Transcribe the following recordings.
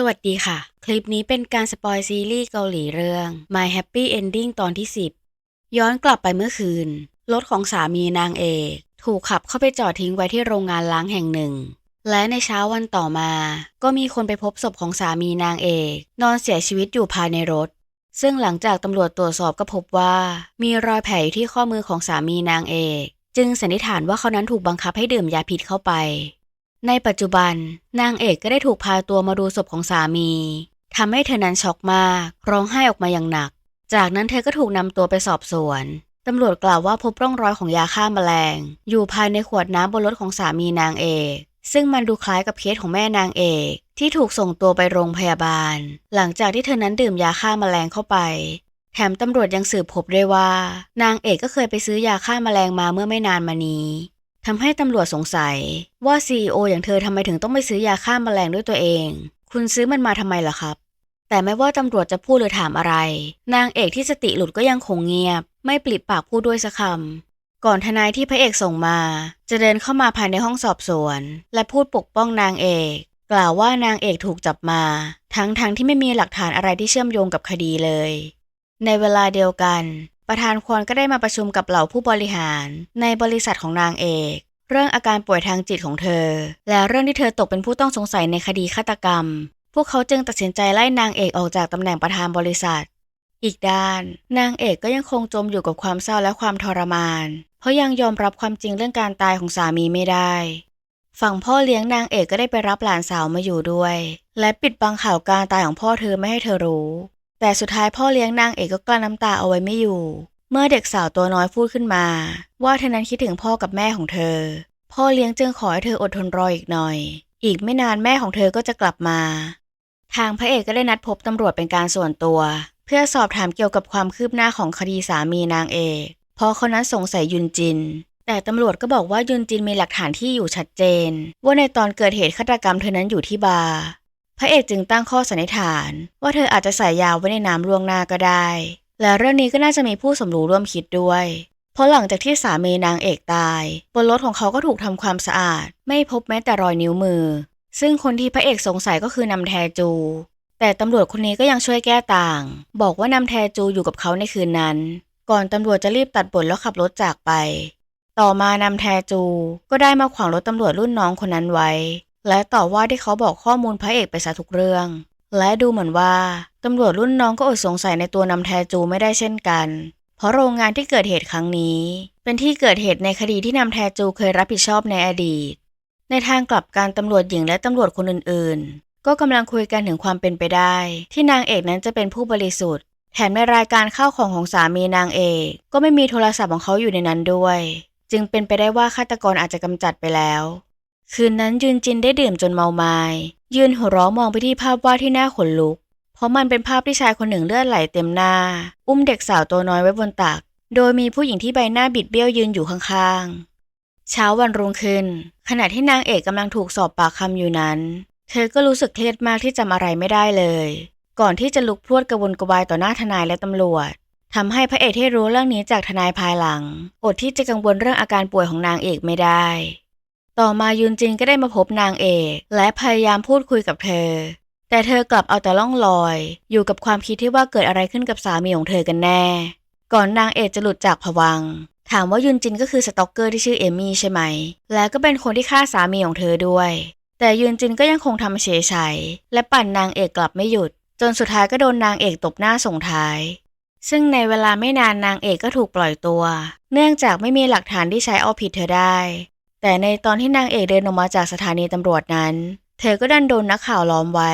สวัสดีค่ะ คลิปนี้เป็นการสปอยซีรีส์เกาหลีเรื่อง My Happy Ending ตอนที่ 10 ย้อนกลับไปเมื่อคืน รถของสามีนางเอก ถูกขับเข้าไปจอดทิ้งไว้ที่โรงงานล้างแห่งหนึ่ง และในเช้าวันต่อมา ก็มีคนไปพบศพของสามีนางเอก นอนเสียชีวิตอยู่ภายในรถ ซึ่งหลังจากตำรวจตรวจสอบก็พบว่า มีรอยแผลอยู่ที่ข้อมือของสามีนางเอก จึงสันนิษฐานว่าเขานั้นถูกบังคับให้ดื่มยาพิษเข้าไป ในปัจจุบัน นางเอกก็ได้ถูกพาตัวมาดูศพของสามีทำให้เธอนั้นช็อกมากร้องไห้ออกมาอย่างหนัก จากนั้นเธอก็ถูกนำตัวไปสอบสวนตำรวจกล่าวว่าพบร่องรอยของยาฆ่าแมลง อยู่ภายในขวดน้ำบนรถของสามีนางเอกซึ่งมันดูคล้ายกับเคสของแม่นางเอก ที่ถูกส่งตัวไปโรงพยาบาล หลังจากที่เธอนั้นดื่มยาฆ่าแมลงเข้าไป แถมตำรวจยังสืบพบด้วยว่า นางเอกก็เคยไปซื้อยาฆ่าแมลงมาเมื่อไม่นานมานี้ ทำให้ตำรวจสงสัย ว่า CEO อย่างเธอทำไมถึงต้องไปซื้อยาฆ่าแมลงด้วยตัวเอง คุณซื้อมันมาทำไมล่ะครับ แต่ไม่ว่าตำรวจจะพูดหรือถามอะไร นางเอกที่สติหลุดก็ยังคงเงียบ ไม่ปลิปากพูดด้วยสักคำก่อนทนายที่พระเอกส่งมา จะเดินเข้ามาภายในห้องสอบสวน และพูดปกป้องนางเอก กล่าวว่านางเอกถูกจับมา ทั้งๆทที่ไม่มีหลักฐานอะไรที่เชื่อมโยงกับคดีเลย ในเวลาเดียวกัน ประธานควรก็ได้มาประชุมกับเหล่าผู้บริหาร ในบริษัทของนางเอกเรื่องอาการป่วยทางจิตของเธอ และเรื่องที่เธอตกเป็นผู้ต้องสงสัยในคดีฆาตกรรม พวกเขาจึงตัดสินใจไล่นางเอกออกจากตำแหน่งประธานบริษัท อีกด้าน นางเอกก็ยังคงจมอยู่กับความเศร้าและความทรมาน เพราะยังยอมรับความจริงเรื่องการตายของสามีไม่ได้ ฝั่งพ่อเลี้ยงนางเอกก็ได้ไปรับหลานสาวมาอยู่ด้วย และปิดบังข่าวการตายของพ่อเธอไม่ให้เธอรู้ แต่สุดท้ายพ่อเลี้ยงนางเอกก็กลั้นน้ำตาเอาไว้ไม่อยู่ เมื่อเด็กสาวตัวน้อยพูดขึ้นมา ว่าเธอนั้นคิดถึงพ่อกับแม่ของเธอ พ่อเลี้ยงจึงขอให้เธออดทนรออีกหน่อย อีกไม่นานแม่ของเธอก็จะกลับมา ทางพระเอกก็ได้นัดพบตำรวจเป็นการส่วนตัว เพื่อสอบถามเกี่ยวกับความคืบหน้าของคดีสามีนางเอกเพราะเขานั้นสงสัยยุนจิน แต่ตำรวจก็บอกว่ายุนจินมีหลักฐานที่อยู่ชัดเจน ว่าในตอนเกิดเหตุฆาตกรรมเธอนั้นอยู่ที่บาร์ พระเอกจึงตั้งข้อสันนิษฐาน ว่าเธออาจจะใส่ยาไว้ในน้ำล่วงหน้าก็ได้ และเรื่องนี้ก็น่าจะมีผู้สมรู้ร่วมคิดด้วย เพราะหลังจากที่สามีนางเอกตาย บนรถของเขาก็ถูกทำความสะอาด ไม่พบแม้แต่รอยนิ้วมือ ซึ่งคนที่พระเอกสงสัยก็คือนำแทจู แต่ตำรวจคนนี้ก็ยังช่วยแก้ต่าง บอกว่านำแทจูอยู่กับเขาในคืนนั้น ก่อนตำรวจจะรีบตัดบทแล้วขับรถจากไป ต่อมานำแทจูก็ได้มาขวางรถตำรวจรุ่นน้องคนนั้นไว้ และต่อว่าที่เขาบอกข้อมูลพระเอกไปซะทุกเรื่อง และดูเหมือนว่าตำรวจรุ่นน้องก็อดสงสัยในตัวนำแทจูไม่ได้เช่นกัน เพราะโรงงานที่เกิดเหตุครั้งนี้ เป็นที่เกิดเหตุในคดีที่นำแทจูเคยรับผิดชอบในอดีต ในทางกลับการตำรวจหญิงและตำรวจคนอื่นๆ ก็กำลังคุยกันถึงความเป็นไปได้ ที่นางเอกนั้นจะเป็นผู้บริสุทธิ์แถมในรายการข้าวของของสามีนางเอกก็ไม่มีโทรศัพท์ของเขาอยู่ในนั้นด้วย จึงเป็นไปได้ว่าฆาตกรอาจจะกำจัดไปแล้ว คืนนั้นยุนจินได้ดื่มจนเมาไมา้ยืนหัวเราะมองไปที่ภาพวาดที่หน้าขนลุก เพราะมันเป็นภาพที่ชายคนหนึ่งเลือดไหลเต็มหน้า อุ้มเด็กสาวตัวน้อยไว้บนตัก โดยมีผู้หญิงที่ใบหน้าบิดเบี้ยวยืนอยู่ข้างๆ เช้าวันรุ่งขึ้น ขณะที่นางเอกกำลังถูกสอบปากคำอยู่นั้น เธอก็รู้สึกเครียดมากที่จำอะไรไม่ได้เลย ก่อนที่จะลุกพรวดกระวนกระวายต่อหน้าทนายและตำรวจทำให้พระเอกที่รู้เรื่องนี้จากทนายภายหลัง อดที่จะกังวลเรื่องอาการป่วยของนางเอกไม่ได้ ต่อมายุนจินก็ได้มาพบนางเอก และพยายามพูดคุยกับเธอ แต่เธอกลับเอาแต่ล่องลอย อยู่กับความคิดที่ว่าเกิดอะไรขึ้นกับสามีของเธอกันแน่ ก่อนนางเอกจะหลุดจากผวัง ถามว่ายุนจินก็คือสตอกเกอร์ที่ชื่อเอมี่ใช่ไหม และก็เป็นคนที่ฆ่าสามีของเธอด้วย แต่ยุนจินก็ยังคงทำเฉยชัยและปั่นนางเอกกลับไม่หยุด จนสุดท้ายก็โดนนางเอกตบหน้าส่งท้ายซึ่งในเวลาไม่นานนางเอกก็ถูกปล่อยตัว เนื่องจากไม่มีหลักฐานที่ใช้เอาผิดเธอได้ แต่ในตอนที่นางเอกเดินออกมาจากสถานีตำรวจนั้น เธอก็ดันโดนนักข่าวล้อมไว้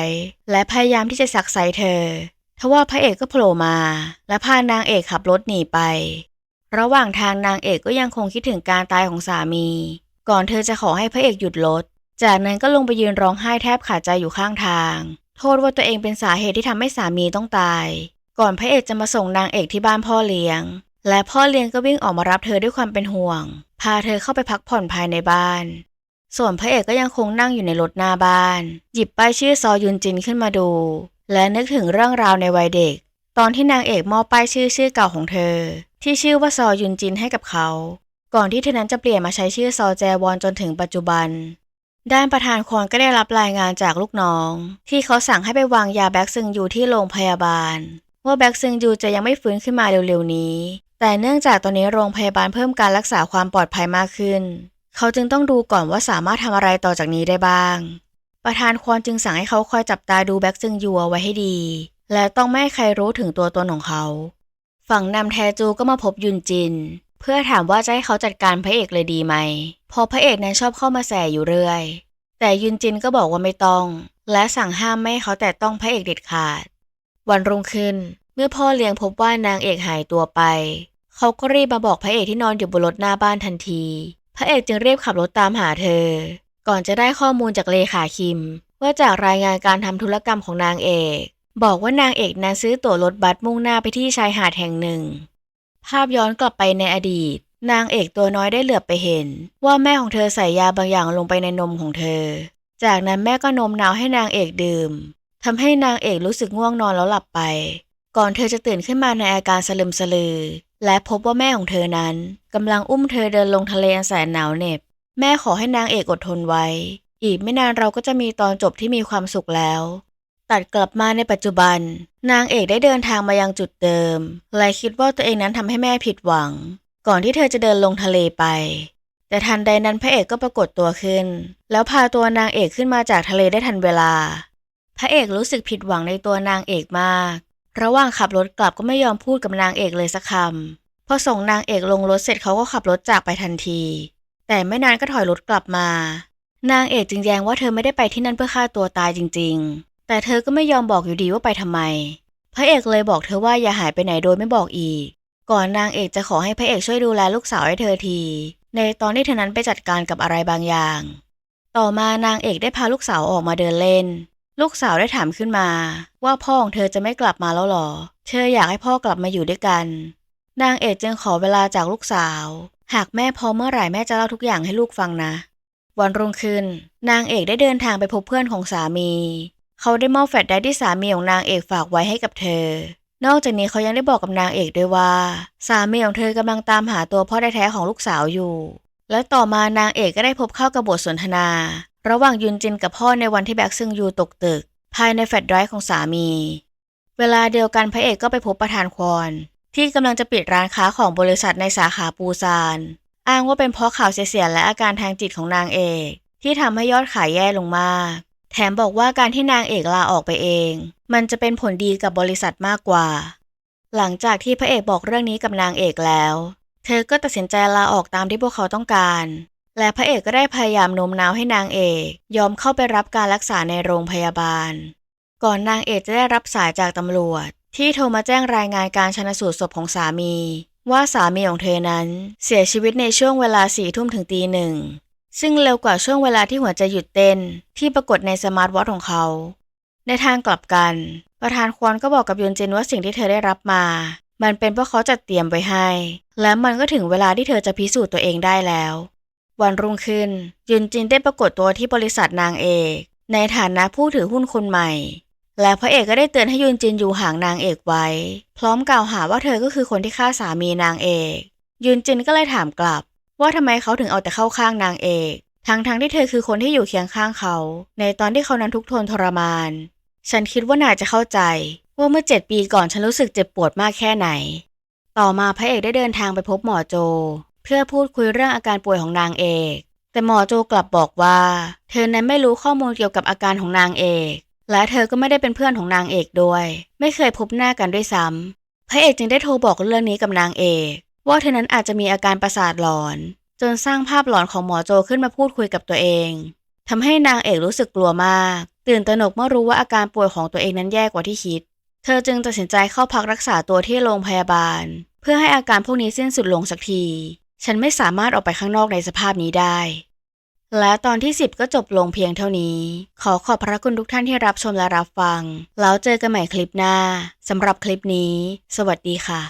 และพยายามที่จะสักไซเธอทว่าพระเอกก็โผล่มา และพานางเอกขับรถหนีไป ระหว่างทางนางเอกก็ยังคงคิดถึงการตายของสามี ก่อนเธอจะขอให้พระเอกหยุดรถ จากนั้นก็ลงไปยืนร้องไห้แทบขาดใจอยู่ข้างทาง โทษว่าตัวเองเป็นสาเหตุที่ทำให้สามีต้องตาย ก่อนพระเอกจะมาส่งนางเอกที่บ้านพ่อเลี้ยง และพ่อเลี้ยงก็วิ่งออกมารับเธอด้วยความเป็นห่วง พาเธอเข้าไปพักผ่อนภายในบ้าน ส่วนพระเอกก็ยังคงนั่งอยู่ในรถหน้าบ้าน หยิบป้ายชื่อซอยุนจินขึ้นมาดู และนึกถึงเรื่องราวในวัยเด็ก ตอนที่นางเอกมอบป้ายชื่อชื่อเก่าของเธอ ที่ชื่อว่าซอยุนจินให้กับเขา ก่อนที่เธอนั้นจะเปลี่ยนมาใช้ชื่อซอแจวอนจนถึงปัจจุบัน ด้านประธานควรก็ได้รับรายงานจากลูกน้อง ที่เขาสั่งให้ไปวางยาแบ็กซึงยูที่โรงพยาบาล ว่าแบ็กซึงยูจะยังไม่ฟื้นขึ้นมาเร็วๆนี้ แต่เนื่องจากตอนนี้โรงพยาบาลเพิ่มการรักษาความปลอดภัยมากขึ้น เขาจึงต้องดูก่อนว่าสามารถทำอะไรต่อจากนี้ได้บ้าง ประธานควรจึงสั่งให้เขาคอยจับตาดูแบ็กซึงยูเอาไว้ให้ดี และต้องไม่ให้ใครรู้ถึงตัวตนของเขา ฝั่งนำแทจูก็มาพบยุนจิน เพื่อถามว่าจะให้เขาจัดการพระเอกเลยดีไหมเพราะพระเอกนั้นชอบเข้ามาแสอยู่เรื่อย แต่ยุนจินก็บอกว่าไม่ต้อง และสั่งห้ามไม่ให้เขาแตะต้องพระเอกเด็ดขาด วันรุ่งขึ้น เมื่อพ่อเลี้ยงพบว่านางเอกหายตัวไป เขาก็รีบมาบอกพระเอกที่นอนอยู่บนรถหน้าบ้านทันที พระเอกจึงรีบขับรถตามหาเธอ ก่อนจะได้ข้อมูลจากเลขาคิม ว่าจากรายงานการทำธุรกรรมของนางเอก บอกว่านางเอกนั้นซื้อตั๋วรถบัสมุ่งหน้าไปที่ชายหาดแห่งหนึ่ง ภาพย้อนกลับไปในอดีต นางเอกตัวน้อยได้เหลือบไปเห็น ว่าแม่ของเธอใส่ยาบางอย่างลงไปในนมของเธอ จากนั้นแม่ก็นมนาวให้นางเอกดื่มทำให้นางเอกรู้สึกง่วงนอนแล้วหลับไป ก่อนเธอจะตื่นขึ้นมาในอาการสลึมสลือ และพบว่าแม่ของเธอนั้นกำลังอุ้มเธอเดินลงทะเลอันแสนหนาวเหน็บ แม่ขอให้นางเอกอดทนไว้ อีกไม่นานเราก็จะมีตอนจบที่มีความสุขแล้ว ตัดกลับมาในปัจจุบัน นางเอกได้เดินทางมายังจุดเดิม และคิดว่าตัวเองนั้นทำให้แม่ผิดหวัง ก่อนที่เธอจะเดินลงทะเลไป แต่ทันใดนั้นพระเอกก็ปรากฏตัวขึ้น แล้วพาตัวนางเอกขึ้นมาจากทะเลได้ทันเวลา พระเอกรู้สึกผิดหวังในตัวนางเอกมาก ระหว่างขับรถกลับก็ไม่ยอมพูดกับนางเอกเลยสักคำพอส่งนางเอกลงรถเสร็จเขาก็ขับรถจากไปทันที แต่ไม่นานก็ถอยรถกลับมา นางเอกจึงแย้งว่าเธอไม่ได้ไปที่นั่นเพื่อฆ่าตัวตายจริง ๆ แต่เธอก็ไม่ยอมบอกอยู่ดีว่าไปทำไม พระเอกเลยบอกเธอว่าอย่าหายไปไหนโดยไม่บอกอีก ก่อนนางเอกจะขอให้พระเอกช่วยดูแลลูกสาวให้เธอที ในตอนที่เธอนั้นไปจัดการกับอะไรบางอย่าง ต่อมานางเอกได้พาลูกสาวออกมาเดินเล่น ลูกสาวได้ถามขึ้นมา ว่าพ่อของเธอจะไม่กลับมาแล้วหรอ เธออยากให้พ่อกลับมาอยู่ด้วยกัน นางเอกจึงขอเวลาจากลูกสาว หากแม่พร้อมเมื่อไหร่แม่จะเล่าทุกอย่างให้ลูกฟังนะ วันรุ่งขึ้น นางเอกได้เดินทางไปพบเพื่อนของสามี เขาได้มอบแฟลชไดร์ที่สามีของนางเอกฝากไว้ให้กับเธอ นอกจากนี้เขายังได้บอกกับนางเอกด้วยว่า สามีของเธอกำลังตามหาตัวพ่อแท้ๆของลูกสาวอยู่ และต่อมานางเอกก็ได้พบเข้ากับบทสนทนา ระหว่างยุนจินกับพ่อในวันที่แบ็กซึงยูตกตึก ภายในแฟลชไดรฟ์ของสามี เวลาเดียวกันพระเอกก็ไปพบประธานควอนที่กำลังจะปิดร้านค้าของบริษัทในสาขาปูซาน อ้างว่าเป็นเพราะข่าวเสียและอาการทางจิตของนางเอก ที่ทำให้ยอดขายแย่ลงมาก แถมบอกว่าการที่นางเอกลาออกไปเอง มันจะเป็นผลดีกับบริษัทมากกว่า หลังจากที่พระเอกบอกเรื่องนี้กับนางเอกแล้ว เธอก็ตัดสินใจลาออกตามที่พวกเขาต้องการ และพระเอกก็ได้พยายามโน้มน้าวให้นางเอก ยอมเข้าไปรับการรักษาในโรงพยาบาล ก่อนนางเอกจะได้รับสายจากตำรวจ ที่โทรมาแจ้งรายงานการชนสูตรศพของสามี ว่าสามีของเธอนั้นเสียชีวิตในช่วงเวลาสี่ทุ่มถึงตีหนึ่งซึ่งเร็วกว่าช่วงเวลาที่หัวใจหยุดเต้น ที่ปรากฏในสมาร์ทวอทของเขา ในทางกลับกัน ประธานควอนก็บอกกับยุนจินว่าสิ่งที่เธอได้รับมา มันเป็นเพราะเขาจัดเตรียมไว้ให้ และมันก็ถึงเวลาที่เธอจะพิสูจน์ตัวเองได้แล้ว วันรุ่งขึ้น ยุนจินได้ปรากฏตัวที่บริษัทนางเอก ในฐานะผู้ถือหุ้นคนใหม่ และพระเอกก็ได้เตือนให้ยุนจินอยู่ห่างนางเอกไว้ พร้อมกล่าวหาว่าเธอก็คือคนที่ฆ่าสามีนางเอก ยุนจินก็เลยถามกลับ ว่าทำไมเขาถึงเอาแต่เข้าข้างนางเอก ทั้งๆทที่เธอคือคนที่อยู่เคียงข้างเขา ในตอนที่เขานั้นทุกทนทรมาน ฉันคิดว่านายจะเข้าใจ ว่าเมื่อเจ็ดปีก่อนฉันรู้สึกเจ็บปวดมากแค่ไหน ต่อมาพระเอกได้เดินทางไปพบหมอโจ เพื่อพูดคุยเรื่องอาการป่วยของนางเอก แต่หมอโจกลับบอกว่า เธอนั้นไม่รู้ข้อมูลเกี่ยวกับอาการของนางเอก และเธอก็ไม่ได้เป็นเพื่อนของนางเอกด้วย ไม่เคยพบหน้ากันด้วยซ้ำพระเอกจึงได้โทรบอกเรื่องนี้กับนางเอก ว่าเธอนั้นอาจจะมีอาการประสาทหลอน จนสร้างภาพหลอนของหมอโจขึ้นมาพูดคุยกับตัวเองทำให้นางเอกรู้สึกกลัวมาก ตื่นตระหนกเมื่อรู้ว่าอาการป่วยของตัวเองนั้นแย่กว่าที่คิด เธอจึงตัดสินใจเข้าพักรักษาตัวที่โรงพยาบาล เพื่อให้อาการพวกนี้สิ้นสุดลงสักที ฉันไม่สามารถออกไปข้างนอกในสภาพนี้ได้ และตอนที่ 10 ก็จบลงเพียงเท่านี้ ขอขอบพระคุณทุกท่านที่รับชมและรับฟัง แล้วเจอกันใหม่คลิปหน้าสำหรับคลิปนี้ สวัสดีค่ะ